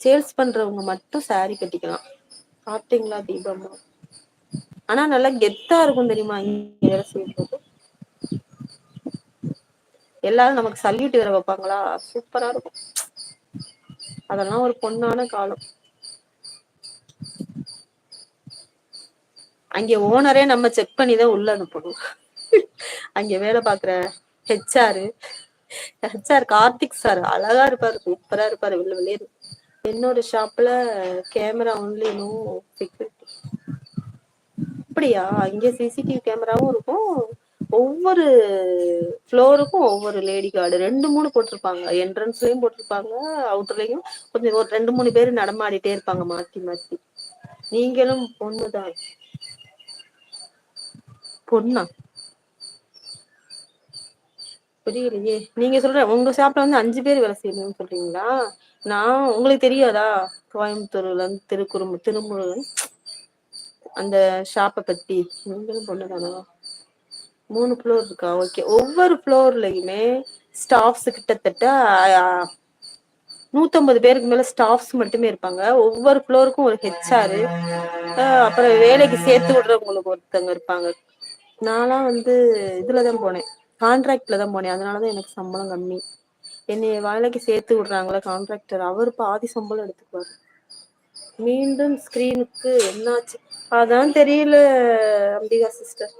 Sales பண்றவங்க மட்டும் sorry கட்டிக்கலாம். சாப்பிட்டீங்களா தீபம்மா? ஆனா நல்லா கெத்தா இருக்கும் தெரியுமா இங்க வேலை செய்யும்போது? எல்லாரும் நமக்கு சல்யூட் வேற வைப்பாங்களா? சூப்பரா இருக்கும். அதெல்லாம் ஒரு பொண்ணான காலம். அங்க ஓனரே நம்ம செக் பண்ணிதா உள்ள அனுப்பணும். அங்க வேலை பாக்குற ஹெச் ஹெச்ஆர் கார்த்திக் சார் அழகா இருப்பாரு சூப்பரா இருப்பாரு வெள்ள வெளியே என்னோட ஷாப்ல கேமரா ஒன்லி நோ செக்யூரிட்டி அப்படியா? இங்க சிசிடிவி கேமராவும் இருக்கும். ஒவ்வொரு ஃப்ளோருக்கும் ஒவ்வொரு லேடி கார்டு ரெண்டு மூணு போட்டிருப்பாங்க. என்ட்ரன்ஸ்லயும் போட்டிருப்பாங்க அவுட்டர்லயும் கொஞ்சம் ஒரு ரெண்டு மூணு பேர் நடமாடிட்டே இருப்பாங்க மாத்தி மாத்தி. நீங்களும் பொண்ணுதான். பொண்ணா? புரியலையே நீங்க சொல்ற உங்க ஷாப்ல வந்து அஞ்சு பேர் வேலை செய்யணும்னு சொல்றீங்களா? நான் உங்களுக்கு தெரியாதா? கோயம்புத்தூர்ல இருந்து திருக்குறும்பு திருமூரு அந்த ஷாப்ப பத்தி. நீங்களும் பொண்ணுதானா? மூணு ஃப்ளோர் இருக்கா? ஓகே ஒவ்வொரு ஃப்ளோர்லயுமே ஸ்டாஃப்ஸ் கிட்டத்தட்ட நூத்தம்பது பேருக்கு மேல ஸ்டாஃப்ஸ் மட்டுமே இருப்பாங்க. ஒவ்வொரு ஃப்ளோருக்கும் ஒரு ஹெச்ஆர் அப்புறம் வேலைக்கு சேர்த்து விடுறவங்களுக்கு ஒருத்தவங்க இருப்பாங்க. நான்லாம் வந்து இதுலதான் போனேன். கான்ட்ராக்ட்ல தான் போனேன். அதனாலதான் எனக்கு சம்பளம் கம்மி. என்னை வேலைக்கு சேர்த்து விடுறாங்களே கான்ட்ராக்டர் அவர் பாதி சம்பளம் எடுத்துக்குவாரு. மீண்டும் ஸ்கிரீனுக்கு என்னாச்சு? அதான் தெரியல அம்பிகா சிஸ்டர்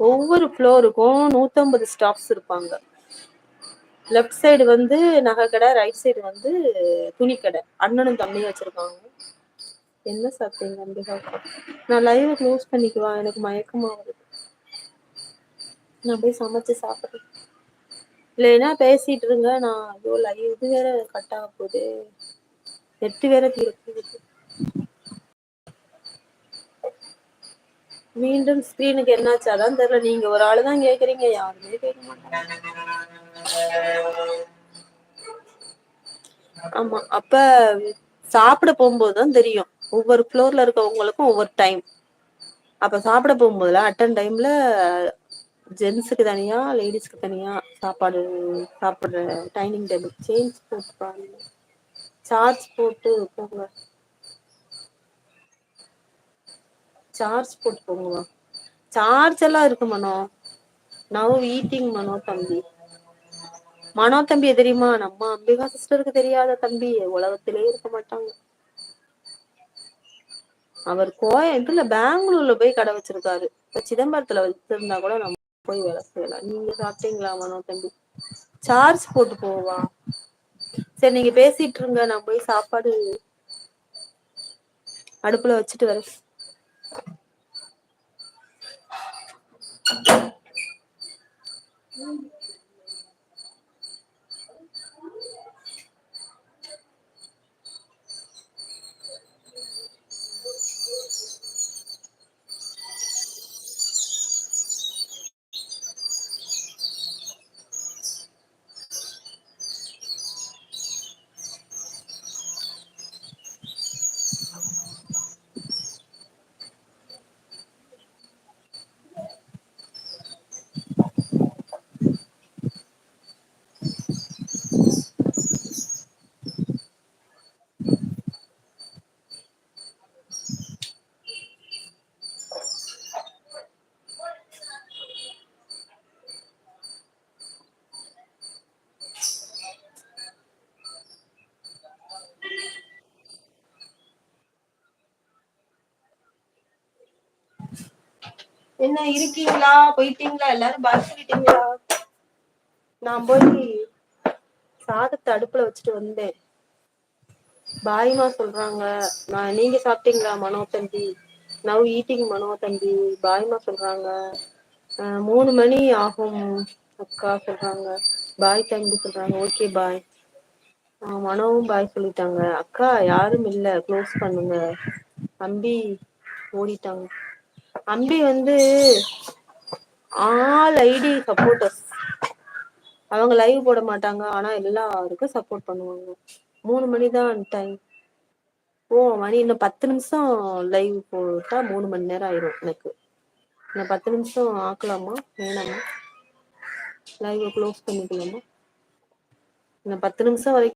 ஒவ்வொரு ஃப்ளோருக்கும் நூத்தம்பது ஸ்டாஃப்ஸ் இருப்பாங்க. லெஃப்ட் சைடு வந்து நகை கடை ரைட் சைடு வந்து துணி அண்ணனும் அண்ணனு தம்பியு வச்சிருக்காங்க. என்ன சாப்பிட்டீங்க அம்பிகா? நான் லைவ் க்ளோஸ் பண்ணிக்குவா? எனக்கு மயக்கமா வருது நான் போய் சமைச்சு சாப்பிட்றேன். இல்லைன்னா பேசிட்டு இருங்க நான் ஐயோ லைவ் இது வேற கட் ஆக போகுது. நெட்டு வேற தீர மீண்டும் ஸ்கிரீனுக்கு என்னாச்சு? அதான் தெரியல. நீங்க ஒரு ஆளு தான் கேக்குறீங்க. யாருமே கேட்க மாட்டாங்க. ஆமா அப்ப சாப்பிட போகும்போதுதான் தெரியும். ஒவ்வொரு ஃப்ளோர்ல இருக்கவங்களுக்கும் ஒவ்வொரு டைம் அப்ப சாப்பிட போகும்போதுல அட்டன் டைம்ல ஜென்ஸுக்கு தனியா லேடிஸ்க்கு தனியா சாப்பாடு சாப்பிடுற டைனிங் டேபிள். சேஞ்ச் போட்டு பாருங்க. சார்ஜ் போட்டு போங்க. சார்ஜ் போட்டு போங்கம்மா சார்ஜ் எல்லாம் இருக்கு மனோ. நவ் ஈட்டிங் மனோ தம்பி. மனோ தம்பி தெரியுமா? நம்ம அம்பிகா சிஸ்டருக்கு தெரியாத தம்பி. உலகத்திலே இருக்க மாட்டாங்க. அவர் கோய இதுல பெங்களூர்ல போய் கடை வச்சிருக்காரு. இப்ப சிதம்பரத்துல வச்சிருந்தா கூட நம்ம போய் வேலை செய்யலாம். நீங்க சாப்பிட்டீங்களா மனோ தம்பி? சார்ஜ் போட்டு போவா. சரி நீங்க பேசிட்டு இருங்க. நான் போய் சாப்பாடு அடுப்புல வச்சுட்டு வரேன். என்ன இருக்கீங்களா? போயிட்டீங்களா? எல்லாரும் பாய் சொல்லிட்டீங்களா போய் சாதத்தை அடுப்புல வச்சுட்டு வந்தேன். பாய்மா சொல்றாங்க நான் நீங்க சாப்பிட்டீங்களா மனோ தம்பி? நவ் ஈட்டிங் மனோ தம்பி பாய்மா சொல்றாங்க. மூணு மணி ஆகும் அக்கா சொல்றாங்க. பாய் தம்பி சொல்றாங்க ஓகே பாய் மனோவும் பாய் சொல்லிட்டாங்க. அக்கா யாரும் இல்ல க்ளோஸ் பண்ணுங்க. தம்பி ஓடிட்டாங்க. அம்பி வந்து ஆல் ஐடி சப்போர்ட்டர்ஸ். அவங்க லைவ் போட மாட்டாங்க. ஆனா எல்லாருக்கும் சப்போர்ட் பண்ணுவாங்க. மூணு மணிதா டைம் ஓ மணி இன்னும் பத்து நிமிஷம் லைவ் போட்டா மூணு மணி நேரம் ஆயிரும் எனக்கு. இன்னும் பத்து நிமிஷம் ஆக்கலாமா? வேணாமா? லைவ் க்ளோஸ் பண்ணிக்கலாமா? இன்னும் பத்து நிமிஷம் வரைக்கும்